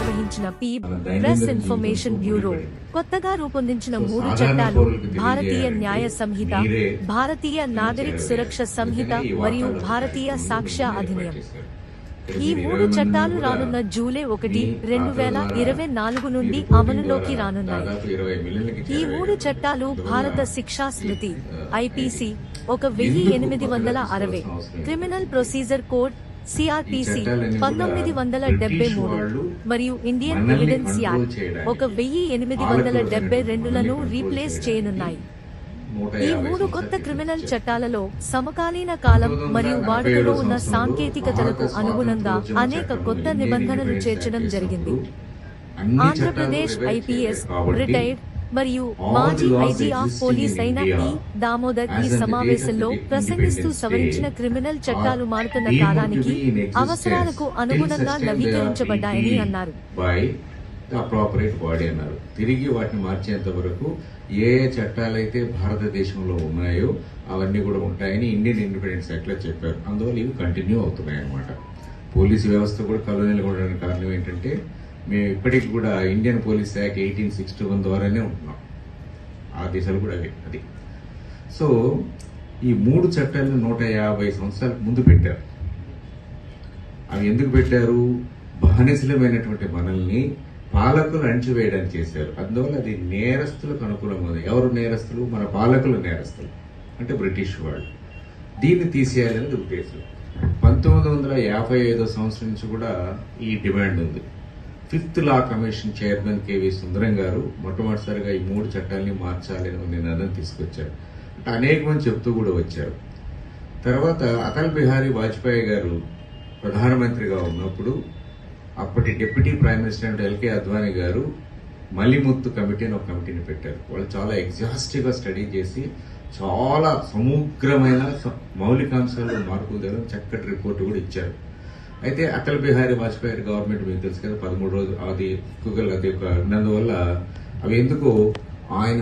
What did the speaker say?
నిర్వహించిన పీ మన దైనందిన ప్రెస్ ఇన్ఫర్మేషన్ బ్యూరో కొత్తగా రూపొందించిన మూడు చట్టాలు భారతీయ న్యాయ సంహిత భారతీయ నాగరిక్. సురక్ష సంహిత మరియు భారతీయ సాక్ష్య అధినియం. ఈ మూడు చట్టాలు రానున్న జూలై ఒకటి రెండు వేల ఇరవై నాలుగు నుండి అమలులోకి రానున్నాయి ఈ. మూడు చట్టాలు భారత శిక్షా స్మృతి ఐపీసీ ఒక వెయ్యి ఎనిమిది వందల అరవై క్రిమినల్ ప్రొసీజర్ కోడ్ సిఆర్పిసి పంతొమ్మిది వందల డెబ్బై మూడు మరియు ఇండియన్ ఎవిడెన్స్ యాక్ట్ ఒక వెయ్యి ఎనిమిది వందల డెబ్బై రెండులను రీప్లేస్ చేయనున్నాయి. ఈ మూడు కొత్త క్రిమినల్ చట్టాలలో సమకాలీన కాలం మరియు వాడుకలో ఉన్న సాంకేతికతలకు అనుగుణంగా అనేక కొత్త నిబంధనలు చేర్చడం జరిగింది. ఆంధ్రప్రదేశ్ ఐపీఎస్ రిటైర్డ్ మరియు మాజీ the laws IG of existing police అయిన దామోదర్ ఈ సమావేశంలో ప్రసంగిస్తూ సవరించిన క్రిమినల్ చట్టాలు మారుతున్న కాలానికి అవసరాలకు అనుగుణంగా నవీకరించబడ్డాయని అన్నారు. appropriate body అన్నారు. తిరిగి వాటిని మార్చేంత వరకు ఏ ఏ చట్టాలైతే భారతదేశంలో ఉన్నాయో అవన్నీ కూడా ఉంటాయని ఇండియన్ ఇండిపెండెన్స్ యాక్ట్లో చెప్పారు. అందువల్ల ఇవి కంటిన్యూ అవుతున్నాయి అన్నమాట పోలీసు వ్యవస్థ కూడా కలోనియల్ ఉండడానికి కారణం ఏంటంటే మేము ఇప్పటికి కూడా Indian police act eighteen sixty one ద్వారానే ఉంటున్నాం. ఆ దిశలు కూడా అవి అది. సో ఈ మూడు చట్టాలను నూట యాభై సంవత్సరాలకు ముందు పెట్టారు. అవి ఎందుకు పెట్టారు? బానిసలమైనటువంటి మనల్ని పాలకులు అణిచివేయడానికి చేశారు. అందువల్ల అది నేరస్తులకు అనుకూలంగా ఉంది. ఎవరు నేరస్తులు? మన పాలకులు నేరస్తులు. అంటే బ్రిటిష్ వాళ్ళు. దీన్ని తీసేయాలనేది ఉద్దేశం. పంతొమ్మిది వందల యాభై ఐదో సంవత్సరం నుంచి కూడా ఈ డిమాండ్ ఉంది. Fifth law commission chairman KV Sundaram గారు మొట్టమొదటిసారిగా ఈ మూడు చట్టాలని మార్చాలని ఒక నిర్ణయం తీసుకొచ్చారు. అంటే అనేక మంది చెప్తూ కూడా వచ్చారు. తర్వాత అటల్ బిహారీ వాజ్పేయి గారు ప్రధానమంత్రిగా ఉన్నప్పుడు అప్పటి deputy prime minister LK Advani గారు మలిముత్తు కమిటీ అని ఒక కమిటీని పెట్టారు. వాళ్ళు చాలా ఎగ్జాస్టివ్గా స్టడీ చేసి చాలా సమగ్రమైన మౌలికాంశాలు మౌలికాంశాల్లో మార్పులు తేవడం చక్కటి రిపోర్ట్ కూడా ఇచ్చారు. అయితే అటల్ బిహారీ వాజ్పేయి గవర్నమెంట్ మీకు తెలుసు కదా పదమూడు రోజులు అది ఎక్కువగా అది ఒక ఉన్నందువల్ల అవి ఎందుకు ఆయన